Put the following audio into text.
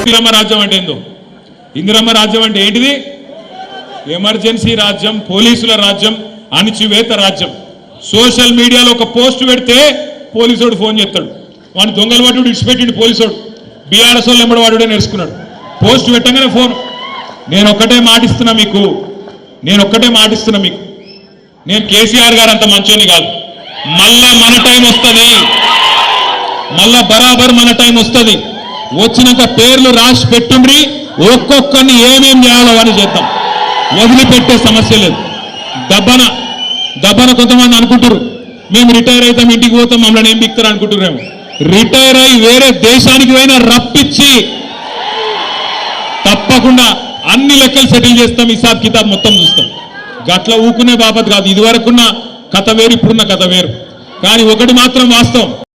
ఇందిరమ్మ రాజ్యం అంటే ఏందో? ఇందిరమ్మ రాజ్యం అంటే ఏంటిది? ఎమర్జెన్సీ రాజ్యం పోలీసుల రాజ్యం అణిచివేత రాజ్యం. సోషల్ మీడియాలో ఒక పోస్ట్ పెడితే పోలీసోడు ఫోన్ చేస్తాడు. వాడిని దొంగలు వాడు ఇడిచిపెట్టిండు పోలీసుడు. బీఆర్ఎస్ వాళ్ళు ఎంబడి వాడుడే నేర్చుకున్నాడు. పోస్ట్ పెట్టగానే ఫోన్. నేను ఒక్కటే మాటిస్తున్నా మీకు. నేను ఒక్కటే మాటిస్తున్నా మీకు. నేను కేసీఆర్ గారు అంత మంచోని కాదు. మళ్ళా మన టైం వస్తుంది. మళ్ళా బరాబర్ మన టైం వస్తుంది. వచ్చినాక పేర్లు రాసి పెట్టుండ్రి. ఒక్కొక్కరిని ఏమేం చేయాలో అని చేద్దాం. వదిలిపెట్టే సమస్య లేదు. దబ్బన దబ్బన కొంతమంది అనుకుంటారు మేము రిటైర్ అవుతాం ఇంటికి పోతాం మమ్మల్ని ఏం బిక్తారు అనుకుంటున్నాము రిటైర్ అయి వేరే దేశానికి పోయినా రప్పించి తప్పకుండా అన్ని లెక్కలు సెటిల్ చేస్తాం హిసాబ్ కితాబ్ మొత్తం చూస్తాం. గట్ల ఊకునే బాపత్ కాదు. ఇదివరకున్న కథ వేరు ఇప్పుడున్న కథ వేరు. కానీ ఒకటి మాత్రం వాస్తవం.